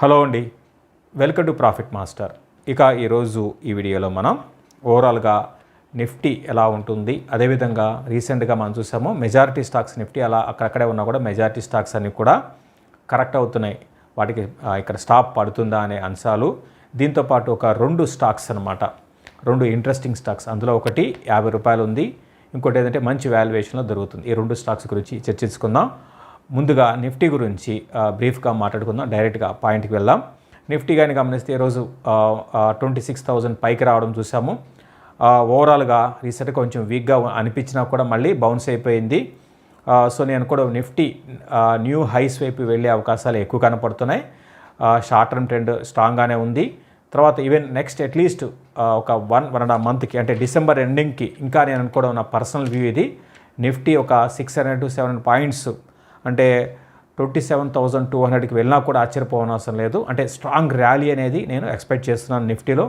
Hello అండి. Welcome to profit master. ఇక ఈరోజు ఈ వీడియోలో మనం ఓవరాల్గా నిఫ్టీ ఎలా ఉంటుంది అదేవిధంగా రీసెంట్గా మనం చూసాము మెజారిటీ స్టాక్స్ నిఫ్టీ అలా అక్కడక్కడే ఉన్నా కూడా మెజారిటీ స్టాక్స్ అన్నీ కూడా కరెక్ట్ అవుతున్నాయి. వాటికి ఇక్కడ స్టాప్ పడుతుందా అనే అంశాలు. దీంతోపాటు ఒక రెండు స్టాక్స్ అన్నమాట. రెండు ఇంట్రెస్టింగ్ స్టాక్స్. అందులో ఒకటి యాభై రూపాయలు ఉంది. ఇంకోటి ఏంటంటే మంచి వాల్యుయేషన్లో దొరుకుతుంది. ఈ రెండు స్టాక్స్ గురించి చర్చించుకుందాం. ముందుగా నిఫ్టీ గురించి బ్రీఫ్గా మాట్లాడుకుందాం డైరెక్ట్గా పాయింట్కి వెళ్దాం. నిఫ్టీ కానీ గమనిస్తే ఈరోజు ట్వంటీ సిక్స్ థౌజండ్ పైకి రావడం చూసాము. ఓవరాల్గా రీసెంట్గా కొంచెం వీక్గా అనిపించినా కూడా మళ్ళీ బౌన్స్ అయిపోయింది. సో నేను కూడా నిఫ్టీ న్యూ హైస్ వైపు వెళ్ళే అవకాశాలు ఎక్కువ కనపడుతున్నాయి. షార్ట్ టర్మ్ ట్రెండ్ స్ట్రాంగ్గానే ఉంది. తర్వాత ఈవెన్ నెక్స్ట్ అట్లీస్ట్ ఒక వన్ వన్ అండ్ హాఫ్ మంత్కి అంటే డిసెంబర్ ఎండింగ్కి ఇంకా నేను అనుకోవడం నా పర్సనల్ వ్యూ ఇది. నిఫ్టీ ఒక six hundred to seven points అంటే ట్వంటీ సెవెన్ థౌజండ్ టూ హండ్రెడ్కి వెళ్ళినా కూడా ఆశ్చర్యపోవనవసరం లేదు. అంటే స్ట్రాంగ్ ర్యాలీ అనేది నేను ఎక్స్పెక్ట్ చేస్తున్నాను నిఫ్టీలో.